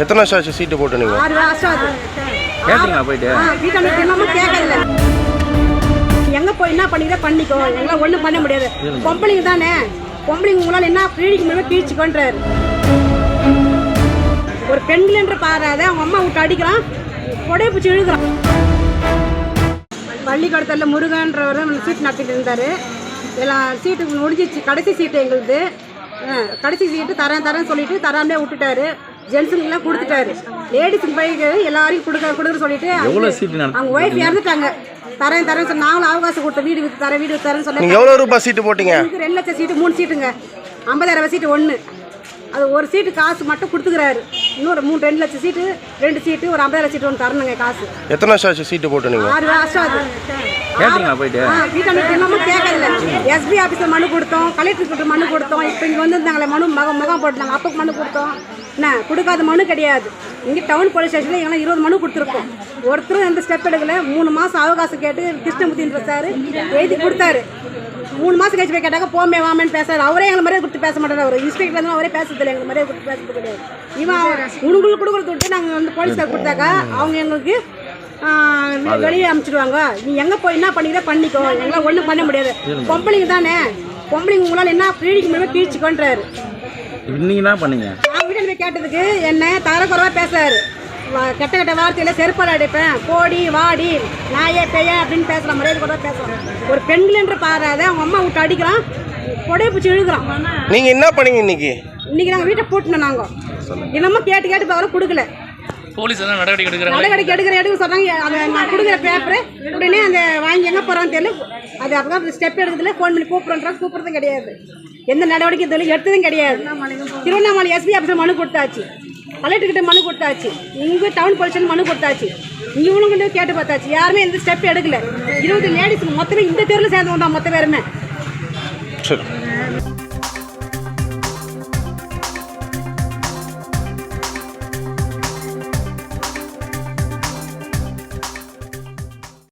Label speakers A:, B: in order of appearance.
A: எத்தனை வருஷம் ஆச்சு சீட்டு போட்டு நீங்கள்
B: ஆறு வருஷம் ஆகுது
C: கேட்டீங்களா போயிட்டு?
B: ஆ வீட்டாண்ட தினமும் கேட்கல எங்கே போய் என்ன பண்ணிக்கிற பண்ணிக்கோ. எங்களால் ஒன்றும் பண்ண முடியாது. பொம்பளைங்க தானே. பொம்பளைங்க உங்களால் என்ன கீழிக்க முடியுமோ கீழ்ச்சிக்கோன்றாரு ஒரு பெண்கள் என்று பாராத அவங்க அம்மா விட்டு அடிக்கிறான். கொடைய பிடிச்சி இழுக்கிறான். பள்ளிக்கூடத்தில் முருகன்றவர் சீட் நடத்திட்டு இருந்தார். எல்லாம் சீட்டு முடிஞ்சிச்சு. கடைசி சீட்டு எங்களுது. ஆ, கடைசி சீட்டு தரேன் தரேன் சொல்லிட்டு தராமலே விட்டுட்டாரு. ஜென்ஸுங்கெல்லாம் கொடுத்துட்டாரு. லேடிஸுக்கு பைக்கு எல்லாரையும் கொடுக்க கொடுக்குற சொல்லிட்டு அவங்க ஒய்ஃப் இறந்துட்டாங்க. தரேன் தரேன் சொல்லி நாங்களும் அவகாசம் கொடுத்த வீடு வித்து தரேன் வீடு தரேன்னு சொல்லி
A: எவ்வளோ ரூபாய் சீட்டு போட்டீங்க?
B: ரெண்டு லட்சம் சீட்டு மூணு சீட்டுங்க ஐம்பதாயிரம் சீட்டு ஒன்று அது ஒரு சீட்டு காசு மட்டும் கொடுத்துக்கிறாரு. இன்னொரு மூணு ரெண்டு லட்சம் சீட்டு ரெண்டு சீட்டு ஒரு ஐம்பதாயிரம் சீட்டு ஒன்று தரணுங்க காசு.
A: எத்தனை வருஷம் ஆச்சு சீட்டு போட்டு நீங்கள்
B: ஆறு வருஷம் ஆகுது
C: கேட்டீங்களா போயிட்டு?
B: கேட்கல எஸ்பி ஆஃபீஸில் மனு கொடுத்தோம் கலெக்டர் கிட்ட மனு கொடுத்தோம். இப்போ இங்கே வந்திருந்தாங்களே மனு மகம் முகம் போட்டுருந்தாங்க. அப்பக்கு மனு கொடுத்தோம். என்ன கொடுக்காத மனு கிடையாது. இங்கே டவுன் போலீஸ் ஸ்டேஷனில் எல்லாம் இருபது மனு கொடுத்துருக்கோம். ஒருத்தரும் எந்த ஸ்டெப் எடுக்கல. மூணு மாதம் அவகாசம் கேட்டு கிருஷ்ணமூர்த்தின்ற சார் எழுதி கொடுத்தாரு. மூணு மாதம் கழிச்சு போய் கேட்டாங்க போமே வாமேன்னு பேசுறாரு. அவரே எங்களை மாதிரியே கொடுத்து பேச மாட்டாரு அவர். இன்ஸ்பெக்டர் அவரே பேசுறதில்ல எங்களை மாதிரியே கொடுத்து பேசுறது கிடையாது இவன் உனங்களுக்கு கொடுக்குறது விட்டு நாங்கள் வந்து போலீஸ்கார் கொடுத்தாக்கா அவங்க எங்களுக்கு வெளியே அனுப்பிச்சிடுவாங்க. நீ எங்க போய் என்ன பண்ணிக்கிற பண்ணிக்கோ. எங்களால் ஒன்றும் பண்ண முடியாது. பொம்பளைங்க தானே. பொம்பளைங்க உங்களால் என்ன கீழிக்க முடியுமோ கீழ்ச்சிக்கோன்றாரு
C: இன்னைக்கு என்ன பண்ணீங்க?
B: கேட்டதுக்கு என்ன தரக்குறவா பேசுறாரு. வா- கெட்ட கெட்ட வார்த்தையில செருப்பால் அடிப்பேன். போடி வாடி நாயே பேய அப்படின்னு பேசுறான் மரியாதை கூட பேசுறான். ஒரு பெண்கள் என்று பாராத அவங்க அம்மா விட்டு அடிக்கிறான் கொடைய பிடிச்சி இழுக்கிறான்.
A: நீங்கள் என்ன பண்ணீங்க இன்னைக்கு?
B: இன்னைக்கு நாங்கள் வீட்டை பூட்டினோம் நாங்கள் இன்னமும் கேட்டு கேட்டு பார்க்குறோம் கொடுக்கல.
D: போலீஸ் எல்லாம் நடவடிக்கை எடுக்கிறாங்க.
B: நடவடிக்கை எடுக்கிற எடுக்க அந்த நான் கொடுக்குற பேப்பரு உடனே அந்த வாங்கி எங்கே போகிறான்னு தெரியல. அது அப்பதான் ஸ்டெப் எடுக்கிறதுல ஃபோன் பண்ணி கூப்பிட்றோன்றாங்க கூப்பிட்றதும் கிடையாது. எந்த நடவடிக்கை தெரியல எடுத்ததும் கிடையாது. திருவண்ணாமலை எஸ்பி ஆஃபீஸில் மனு கொடுத்தாச்சு. கலெக்டர்கிட்ட மனு கொடுத்தாச்சு. இங்கே டவுன் பொலிஷன் மனு கொடுத்தாச்சு. இவனுங்கிட்ட கேட்டு பார்த்தாச்சு. யாருமே எந்த ஸ்டெப் எடுக்கல. இருபது லேடிஸ் மொத்தமே இந்த தெருவில் சேர்ந்தவங்க தான் மொத்த பேருமே.